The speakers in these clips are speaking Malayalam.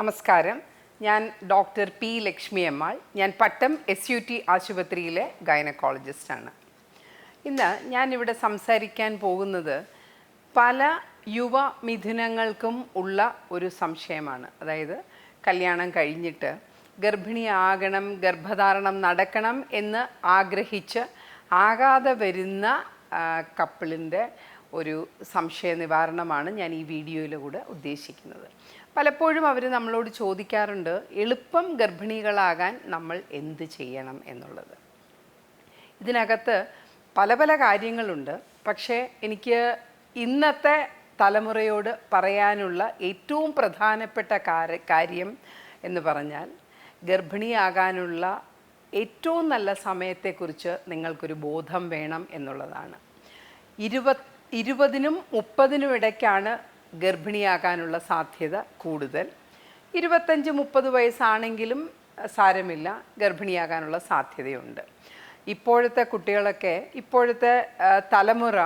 നമസ്കാരം. ഞാൻ ഡോക്ടർ പി ലക്ഷ്മി അമ്മാൾ ഞാൻ പട്ടം എസ് യു ടി ആശുപത്രിയിലെ ഗൈനക്കോളജിസ്റ്റാണ്. ഇന്ന് ഞാനിവിടെ സംസാരിക്കാൻ പോകുന്നത് പല യുവ മിഥുനങ്ങൾക്കും ഉള്ള ഒരു സംശയമാണ്. അതായത് കല്യാണം കഴിഞ്ഞിട്ട് ഗർഭിണിയാകണം ഗർഭധാരണം നടക്കണം എന്ന് ആഗ്രഹിച്ച് ആകാതെ വരുന്ന കപ്പിളിന്റെ ഒരു സംശയ നിവാരണമാണ് ഞാൻ ഈ വീഡിയോയിലൂടെ ഉദ്ദേശിക്കുന്നത്. പലപ്പോഴും അവർ നമ്മളോട് ചോദിക്കാറുണ്ട് എളുപ്പം ഗർഭിണികളാകാൻ നമ്മൾ എന്ത് ചെയ്യണം എന്നുള്ളത്. ഇതിനകത്ത് പല പല കാര്യങ്ങളുണ്ട്. പക്ഷേ എനിക്ക് ഇന്നത്തെ തലമുറയോട് പറയാനുള്ള ഏറ്റവും പ്രധാനപ്പെട്ട കാര്യം എന്ന് പറഞ്ഞാൽ ഗർഭിണിയാകാനുള്ള ഏറ്റവും നല്ല സമയത്തെക്കുറിച്ച് നിങ്ങൾക്കൊരു ബോധം വേണം എന്നുള്ളതാണ്. ഇരുപത് ഇരുപതിനും മുപ്പതിനും ഇടയ്ക്കാണ് ഗർഭിണിയാകാനുള്ള സാധ്യത കൂടുതൽ. ഇരുപത്തഞ്ച് മുപ്പത് വയസ്സാണെങ്കിലും സാരമില്ല ഗർഭിണിയാകാനുള്ള സാധ്യതയുണ്ട്. ഇപ്പോഴത്തെ കുട്ടികളൊക്കെ ഇപ്പോഴത്തെ തലമുറ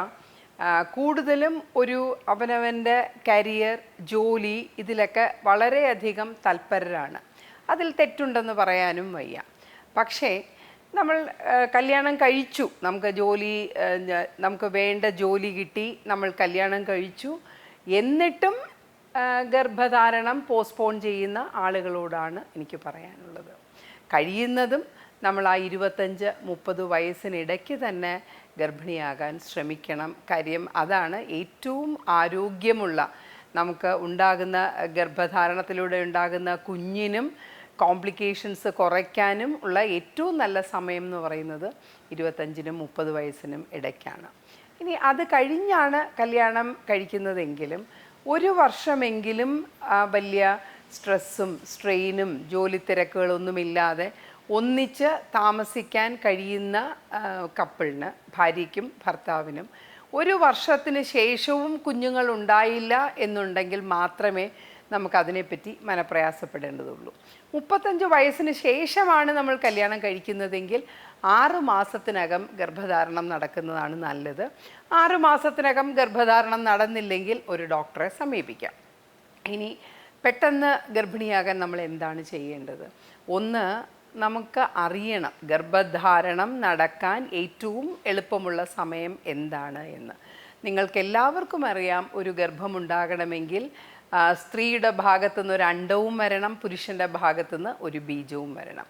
കൂടുതലും ഒരു അവനവന്റെ കരിയർ ജോലി ഇതിലൊക്കെ വളരെയധികം തൽപരരാണ്. അതിൽ തെറ്റുണ്ടെന്ന് പറയാനും വയ്യ. പക്ഷേ നമ്മൾ കല്യാണം കഴിച്ചു. നമുക്ക് ജോലി നമുക്ക് വേണ്ട ജോലി കിട്ടി. നമ്മൾ കല്യാണം കഴിച്ചു. എന്നിട്ടും ഗർഭധാരണം പോസ്റ്റ്പോൺ ചെയ്യുന്ന ആളുകളോടാണ് എനിക്ക് പറയാനുള്ളത്. കഴിയുന്നതും നമ്മൾ ആ ഇരുപത്തഞ്ച് മുപ്പത് വയസ്സിനിടയ്ക്ക് തന്നെ ഗർഭിണിയാകാൻ ശ്രമിക്കണം. കാര്യം അതാണ് ഏറ്റവും ആരോഗ്യമുള്ള. നമുക്ക് ഉണ്ടാകുന്ന ഗർഭധാരണത്തിലൂടെ ഉണ്ടാകുന്ന കുഞ്ഞിനും കോംപ്ലിക്കേഷൻസ് കുറയ്ക്കാനും ഉള്ള ഏറ്റവും നല്ല സമയം എന്ന് പറയുന്നത് ഇരുപത്തഞ്ചിനും മുപ്പത് വയസ്സിനും ഇടയ്ക്കാണ്. ഇനി അത് കഴിഞ്ഞാണ് കല്യാണം കഴിക്കുന്നതെങ്കിലും ഒരു വർഷമെങ്കിലും വലിയ സ്ട്രെസ്സും സ്ട്രെയിനും ജോലി തിരക്കുകളൊന്നുമില്ലാതെ ഒന്നിച്ച് താമസിക്കാൻ കഴിയുന്ന കപ്പിളിന് ഭാര്യയ്ക്കും ഭർത്താവിനും ഒരു വർഷത്തിന് ശേഷവും കുഞ്ഞുങ്ങൾ ഉണ്ടായില്ല എന്നുണ്ടെങ്കിൽ മാത്രമേ നമുക്കതിനെപ്പറ്റി മനപ്രയാസപ്പെടേണ്ടതുള്ളൂ. മുപ്പത്തഞ്ച് വയസ്സിന് ശേഷമാണ് നമ്മൾ കല്യാണം കഴിക്കുന്നതെങ്കിൽ ആറു മാസത്തിനകം ഗർഭധാരണം നടക്കുന്നതാണ് നല്ലത്. ആറു മാസത്തിനകം ഗർഭധാരണം നടന്നില്ലെങ്കിൽ ഒരു ഡോക്ടറെ സമീപിക്കാം. ഇനി പെട്ടെന്ന് ഗർഭിണിയാകാൻ നമ്മൾ എന്താണ് ചെയ്യേണ്ടത്? ഒന്ന് നമുക്ക് അറിയണം ഗർഭധാരണം നടക്കാൻ ഏറ്റവും എളുപ്പമുള്ള സമയം എന്താണ് എന്ന്. നിങ്ങൾക്കെല്ലാവർക്കും അറിയാം ഒരു ഗർഭമുണ്ടാകണമെങ്കിൽ സ്ത്രീയുടെ ഭാഗത്തു നിന്ന് ഒരു അണ്ടവും വരണം പുരുഷന്റെ ഭാഗത്തു നിന്ന് ഒരു ബീജവും വരണം.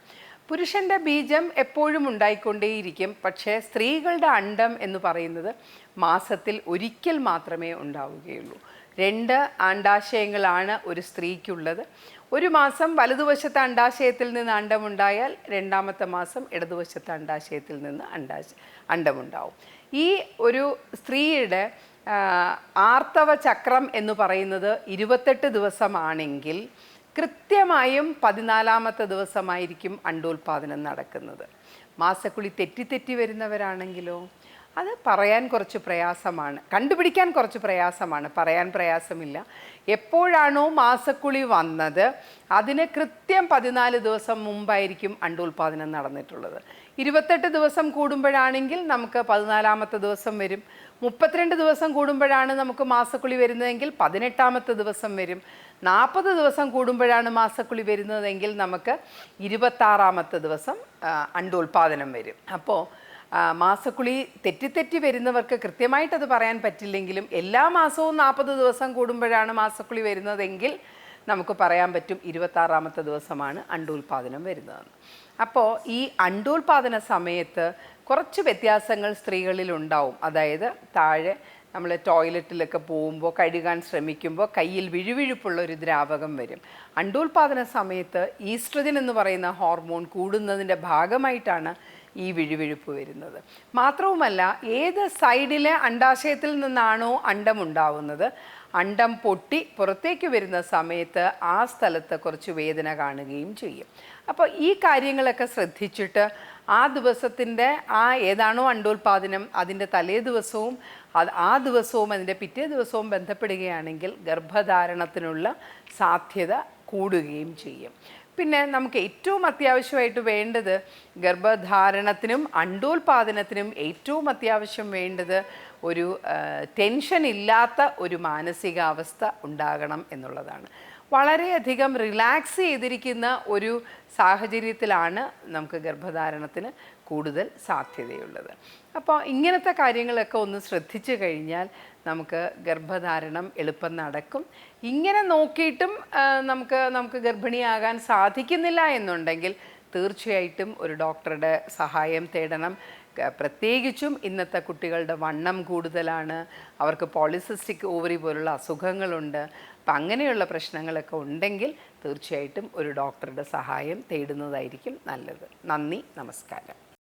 പുരുഷന്റെ ബീജം എപ്പോഴും ഉണ്ടായിക്കൊണ്ടേയിരിക്കും. പക്ഷേ സ്ത്രീകളുടെ അണ്ടം എന്ന് പറയുന്നത് മാസത്തിൽ ഒരിക്കൽ മാത്രമേ ഉണ്ടാവുകയുള്ളൂ. രണ്ട് അണ്ടാശയങ്ങളാണ് ഒരു സ്ത്രീക്കുള്ളത്. ഒരു മാസം വലതുവശത്തെ അണ്ടാശയത്തിൽ നിന്ന് അണ്ടമുണ്ടായാൽ രണ്ടാമത്തെ മാസം ഇടതുവശത്തെ അണ്ടാശയത്തിൽ നിന്ന് അണ്ടാശ അണ്ടമുണ്ടാവും. ഈ ഒരു സ്ത്രീയുടെ ആർത്തവ ചക്രം എന്ന് പറയുന്നത് ഇരുപത്തെട്ട് ദിവസമാണെങ്കിൽ കൃത്യമായും പതിനാലാമത്തെ ദിവസമായിരിക്കും അണ്ടോൽപാദനം നടക്കുന്നത്. മാസക്കുളി തെറ്റി തെറ്റി വരുന്നവരാണെങ്കിലോ അത് പറയാൻ കുറച്ച് പ്രയാസമാണ്. കണ്ടുപിടിക്കാൻ കുറച്ച് പ്രയാസമാണ്. പറയാൻ പ്രയാസമില്ല. എപ്പോഴാണോ മാസക്കുളി വന്നത് അതിന് കൃത്യം പതിനാല് ദിവസം മുമ്പായിരിക്കും അണ്ടോൽപാദനം നടന്നിട്ടുള്ളത്. ഇരുപത്തെട്ട് ദിവസം കൂടുമ്പോഴാണെങ്കിൽ നമുക്ക് പതിനാലാമത്തെ ദിവസം വരും. മുപ്പത്തിരണ്ട് ദിവസം കൂടുമ്പോഴാണ് നമുക്ക് മാസക്കുളി വരുന്നതെങ്കിൽ പതിനെട്ടാമത്തെ ദിവസം വരും. നാൽപ്പത് ദിവസം കൂടുമ്പോഴാണ് മാസക്കുളി വരുന്നതെങ്കിൽ നമുക്ക് ഇരുപത്താറാമത്തെ ദിവസം അണ്ടോൽപാദനം വരും. അപ്പോൾ മാസക്കുളി തെറ്റിത്തെറ്റി വരുന്നവർക്ക് കൃത്യമായിട്ട് അത് പറയാൻ പറ്റില്ലെങ്കിലും എല്ലാ മാസവും നാൽപ്പത് ദിവസം കൂടുമ്പോഴാണ് മാസക്കുളി വരുന്നതെങ്കിൽ നമുക്ക് പറയാൻ പറ്റും ഇരുപത്താറാമത്തെ ദിവസമാണ് അണ്ടോൽപാദനം വരുന്നതെന്ന്. അപ്പോൾ ഈ അണ്ടോൽപാദന സമയത്ത് കുറച്ച് വ്യത്യാസങ്ങൾ സ്ത്രീകളിൽ ഉണ്ടാവും അതായത് താഴെ നമ്മൾ ടോയ്ലറ്റിലൊക്കെ പോകുമ്പോൾ കഴുകാൻ ശ്രമിക്കുമ്പോൾ കയ്യിൽ വിഴുവിഴുപ്പുള്ള ഒരു ദ്രാവകം വരും. അണ്ടോൽപാദന സമയത്ത് ഈസ്ട്രജൻ എന്ന് പറയുന്ന ഹോർമോൺ കൂടുന്നതിന്റെ ഭാഗമായിട്ടാണ് ഈ വിഴിവിഴുപ്പ് വരുന്നത്. മാത്രവുമല്ല ഏത് സൈഡിലെ അണ്ടാശയത്തിൽ നിന്നാണോ അണ്ടം ഉണ്ടാവുന്നത് അണ്ടം പൊട്ടി പുറത്തേക്ക് വരുന്ന സമയത്ത് ആ സ്ഥലത്ത് കുറച്ച് വേദന കാണുകയും ചെയ്യും. അപ്പോൾ ഈ കാര്യങ്ങളൊക്കെ ശ്രദ്ധിച്ചിട്ട് ആ ദിവസത്തിന്റെ ആ ഏതാണോ അണ്ടോൽപാദനം അതിന്റെ തലേ ദിവസവും അത് ആ ദിവസവും അതിന്റെ പിറ്റേ ദിവസവും ബന്ധപ്പെടുകയാണെങ്കിൽ ഗർഭധാരണത്തിനുള്ള സാധ്യത കൂടുകയും ചെയ്യും. പിന്നെ നമുക്ക് ഏറ്റവും അത്യാവശ്യമായിട്ട് വേണ്ടത് ഗർഭധാരണത്തിനും അണ്ടോൽപാദനത്തിനും ഏറ്റവും അത്യാവശ്യം വേണ്ടത് ഒരു ടെൻഷൻ ഇല്ലാത്ത ഒരു മാനസികാവസ്ഥ ഉണ്ടാകണം എന്നുള്ളതാണ്. വളരെയധികം റിലാക്സ് ചെയ്തിരിക്കുന്ന ഒരു സാഹചര്യത്തിലാണ് നമുക്ക് ഗർഭധാരണത്തിന് കൂടുതൽ സാധ്യതയുള്ളത്. അപ്പോൾ ഇങ്ങനത്തെ കാര്യങ്ങളൊക്കെ ഒന്ന് ശ്രദ്ധിച്ചു കഴിഞ്ഞാൽ നമുക്ക് ഗർഭധാരണം എളുപ്പം നടക്കും. ഇങ്ങനെ നോക്കിയിട്ടും നമുക്ക് നമുക്ക് ഗർഭിണിയാകാൻ സാധിക്കുന്നില്ല എന്നുണ്ടെങ്കിൽ തീർച്ചയായിട്ടും ഒരു ഡോക്ടറുടെ സഹായം തേടണം. പ്രത്യേകിച്ചും ഇന്നത്തെ കുട്ടികളുടെ വണ്ണം കൂടുതലാണ്. അവർക്ക് പോളിസിസ്റ്റിക് ഓവറി പോലുള്ള അസുഖങ്ങളുണ്ട്. അപ്പം അങ്ങനെയുള്ള പ്രശ്നങ്ങളൊക്കെ ഉണ്ടെങ്കിൽ തീർച്ചയായിട്ടും ഒരു ഡോക്ടറുടെ സഹായം തേടുന്നതായിരിക്കും നല്ലത്. നന്ദി നമസ്കാരം.